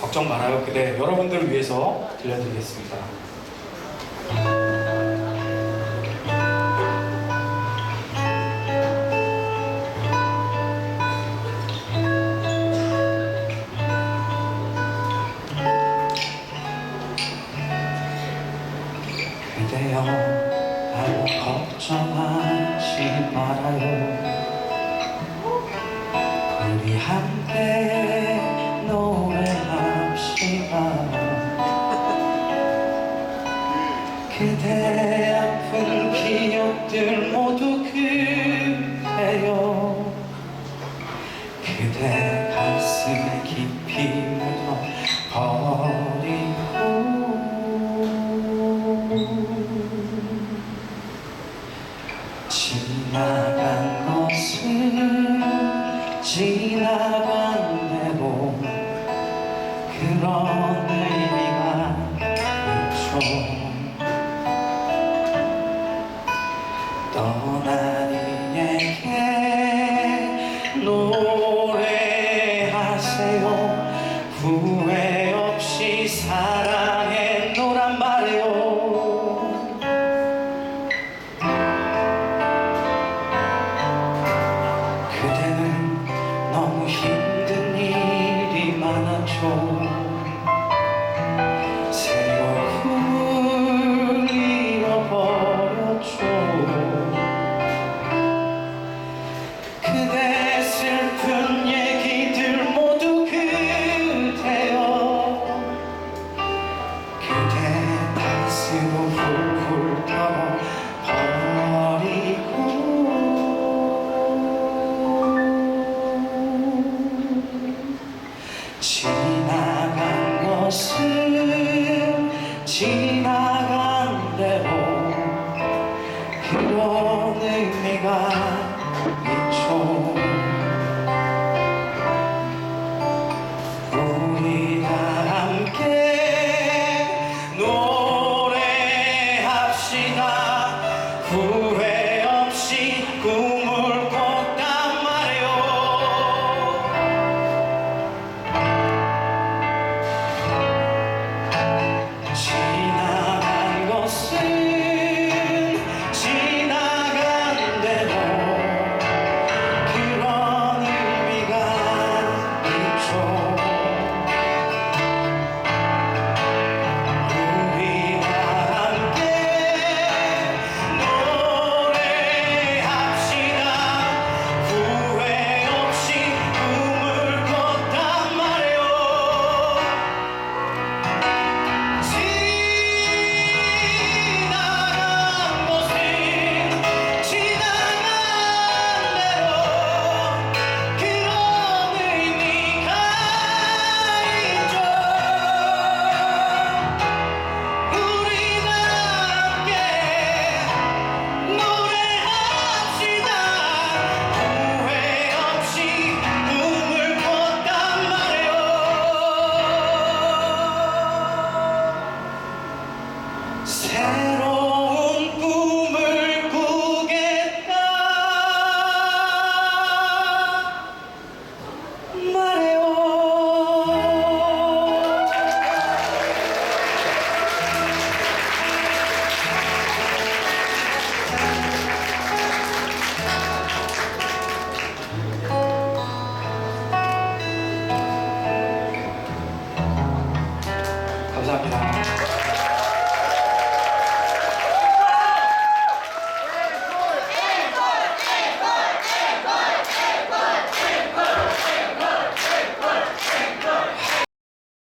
걱정 말아요 그대 여러분들을 위해서 들려드리겠습니다. 그대여 나를 걱정하지 말아요 우리 함께 그대 아픈 기억들 모두 그대여 그대 가슴에 깊이 묻어 버리고. 지나간 것은 지나간 대로 그런 의미가 있죠 힘든 일이 많았죠 지나간 것은 지나간 대로 그런 의미가 있죠 감사합니다.